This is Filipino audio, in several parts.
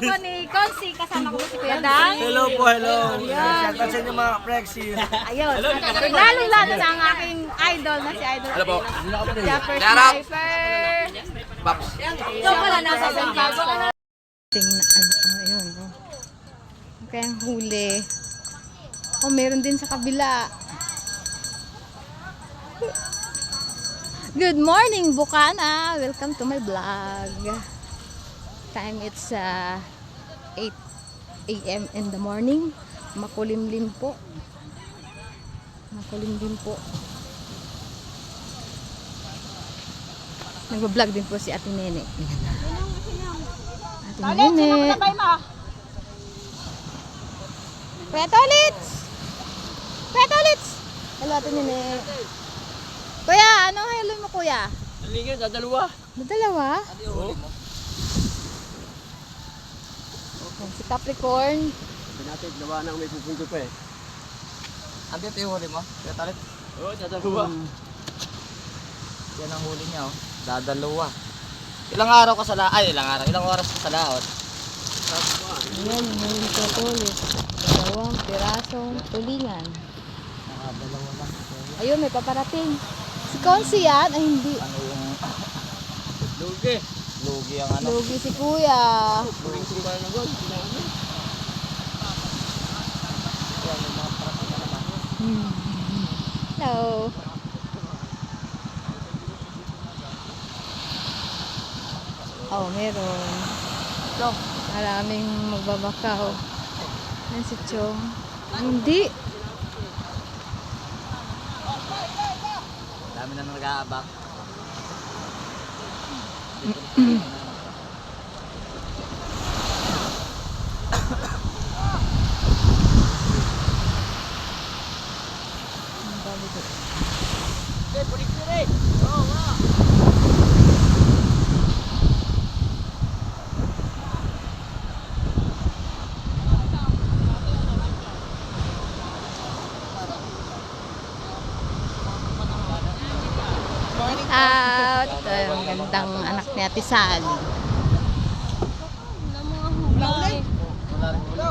ako po ni Consi, kasama ko si Kuya Dang. Hello po, hello. Ayan. Shout out sa inyo mga Prexy. Ayun. Lalo-lalo na ang aking idol na si Idol. Ano po? Japper Sniper. Paps. Ito pala nasa Santiago. Tingnan, ano, oh, ayun, oh. Kaya ang huli. Oh, meron din sa kabila. Good morning, Bukana! Welcome to my vlog. Time it's uh, 8 a.m. in the morning. Makulimlim po. Makulimlim po. Nagbablog din po si Ate Nene. Ate Nene. Kuya Tolits! Kuya Tolits! Hello, Ate Nene. Kuya, ano hello mo kuya? Halika, dadalawa. Madalawa? Oo. Yan, si Capricorn. Sabi natin, gawa nang may pupunto pa eh. Andito yung huli mo? Kaya talit. Oo, dadalawa. Yan ang huli niya oh. Dadalawa. Ilang araw ka sa laot? Ay, ilang araw. Ilang oras ka sa laot? Ayan, yung huli ko tulis. Dalawang pirasong tulingan. Nakadalawa lang. Ayun, may paparating. Si Consi yan? Ay, hindi. Ano yung Lugi. Lugi ang ano? Lugi si kuya. Hmm. Hello. Oh, meron. Chong. Maraming magbabakaw. Yan si Chong. Hindi. Dami na nag-aabak. Ang dami doon. Eh, balik ko rin. Oo, nga. Ito yung gandang anak ni Ate Sally. Wala.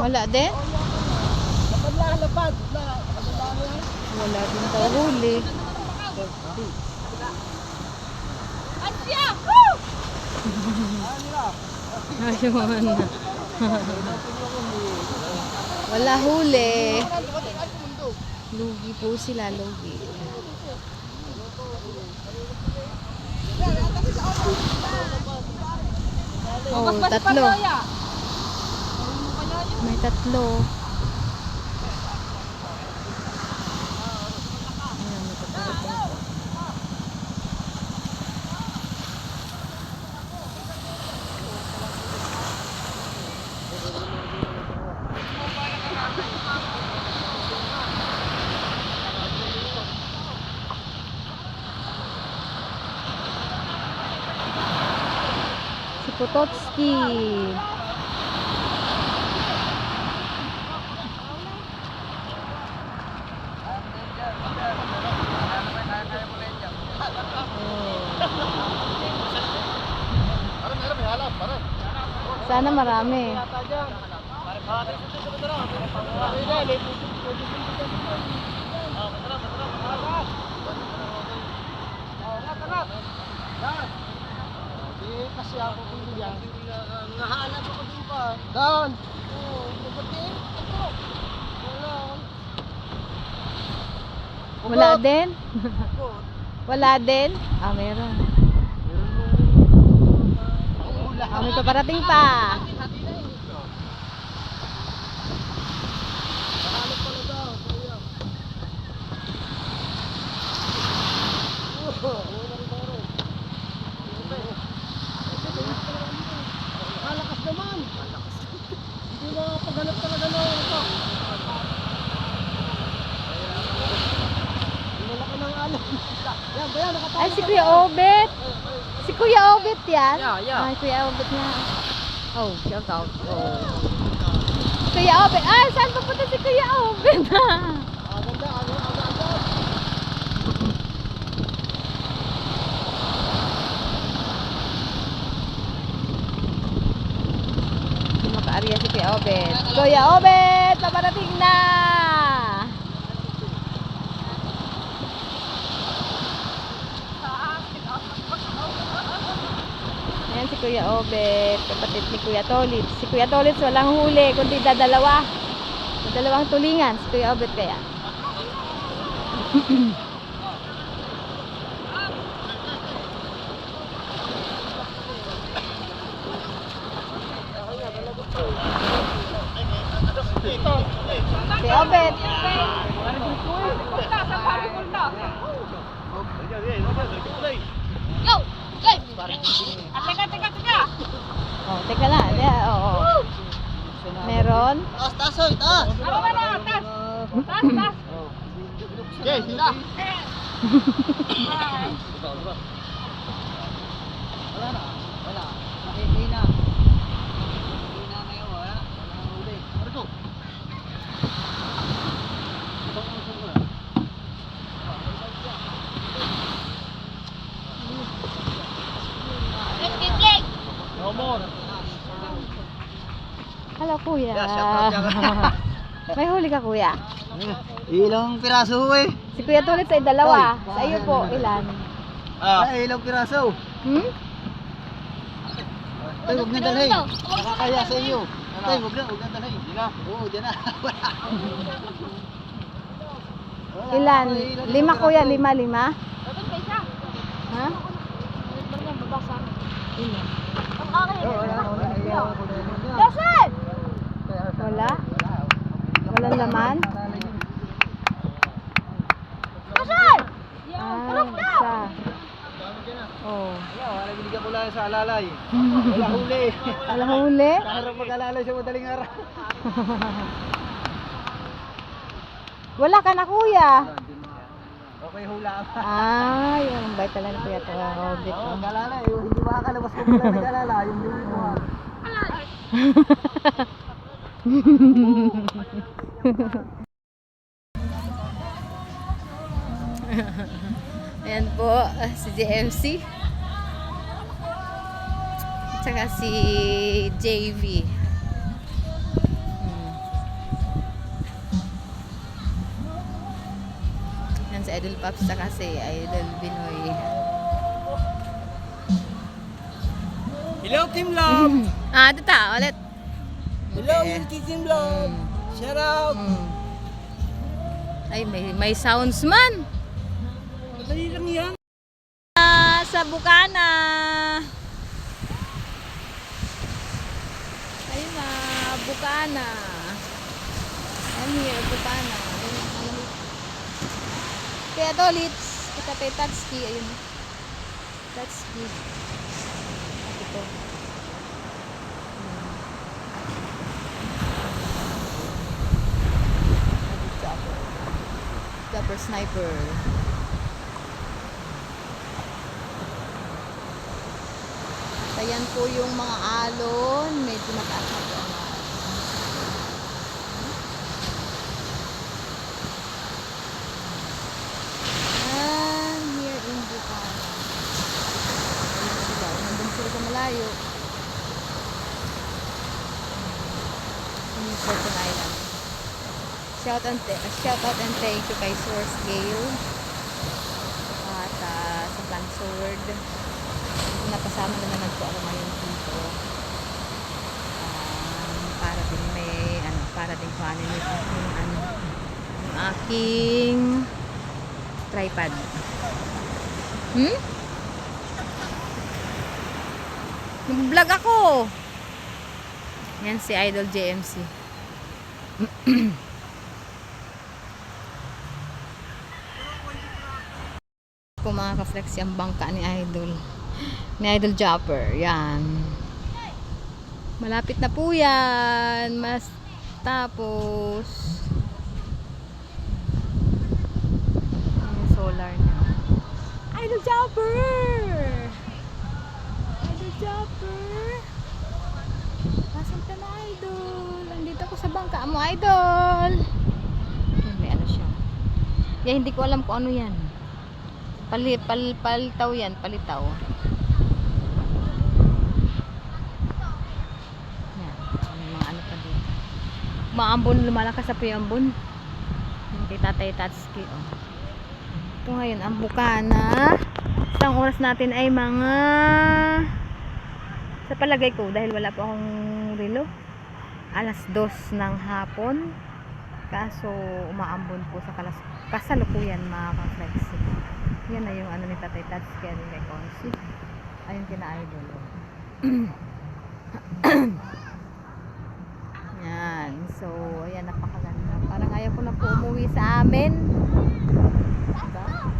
Wala din? Lapad. Lapad. Wala din daw huli. Ayun. Wala huli. Lugi po sila, lugi. Oh, tatlo. May tatlo. Potocki. Sana marami. Kasi ako kung yan. Nahanap ako Down. Oo, kapatid. Ito. Wala. Wala din? Wala din? Ah, meron. Ah, may paparating pa. Malakas naman. Hindi makapaghanap talaga na ito. Malaki ng alam. Yan ba yan? Nakatawa Ay, si Kuya Obet. Si Kuya Obet yan? Yeah, yeah. Ay, Kuya Obet na. Oh, shout out. Oh. Kuya Obet. Ah, saan papunta si Kuya Obet? Aganda, aganda, aganda. area si Kuya Obet. Kuya Obet, paparating na! Ayan si Kuya Obet, kapatid ni Kuya Tolit. Si Kuya Tolit walang huli, kundi dadalawa. Dadalawang tulingan, si Kuya Obet kaya. Kuya Obet. Oh, teka na. Yeah, oo. Meron? Taas, taas, oy, taas. Okay, sila. Wala na. Wala. Nakikina. Nakikina na yun, wala. Wala nang huli. Marco. No more. Hello, kuya. Shout out. May huli ka, kuya. Ilang piraso eh. Si Kuya Tulit sa dalawa. Sa iyo po, ilan? Ah. ilang piraso. Hmm? Tay, huwag na dalhin. Nakakaya sa iyo. Tay, huwag na, huwag na dalhin. Di na. Oo, di na. Wala. Ilan? Ilan Lima, kuya. Lima, lima? Ha? Lima. Oo, wala, wala. Wala? Laman? Ah, isa. Oh. Ayaw, wala binigyan ko lang sa alalay. Wala huli. Wala huli? Nakaharap mag-alalay sa madaling araw. Wala ka na, kuya. Okay, hula ka. Ah, yun ang bait talaga ni Kuya to. Oh, bit oh. Yung hindi makakalabas kung wala nag-alala. Yung hindi mo. Ayan po, ah, si JMC. Tsaka si JV. Hmm. Yan si Idol Pops tsaka si Idol Binoy. Hello, Team Love! ah, ito ta, ulit. Hello, Okay. Team Love! Shout out! Hmm. Ay, may, may sounds man. Madali lang yan. Ah, sa Bukana. Ayun na, Bukana. I'm here, Bukana. Ayun, ayun. Kaya to, Litz. Kita tayo Tatski. Ayun. Tatski. At ito. Hmm. Chopper. Chopper sniper. Ayan po yung mga alon. Medyo mataas na po ang alon. And here in Bukana. Ayun sila. Nandun sila sa malayo. Yung Fortune Island. Shout out, shout out and thank you kay Source Gale. At ah, sa Plant Sword napasama na naman po ako ngayon dito um, para din may ano para din kuhanin yung, yung ano yung aking tripod hmm? nag-vlog ako yan si Idol JMC po mga ka-flex yung bangka ni Idol ni Idol Jopper. Yan. Malapit na po yan. Mas tapos yung solar na. Idol Jopper! Idol Jopper! Nasaan ka na, Idol? Nandito ako sa bangka mo, Idol! May ano siya. Yan, hindi ko alam kung ano yan. Pali, pal, palitaw yan, palitaw. Yan. Mga ano Umaambon, lumalakas sa po yung ambon. Yung kay Tatay Tatsuki. Oh. Ito ngayon, ang bukana. Isang oras natin ay mga sa palagay ko, dahil wala pa akong relo, alas dos ng hapon. Kaso, umaambon po sa kalas kasalukuyan mga ka-flexi. Yan na yung ano ni Tatay Tatsuki and kay Konsi. Ayun kina idol. oh. Yan. So, ayan, napakaganda. Parang ayaw ko na po umuwi sa amin. Diba?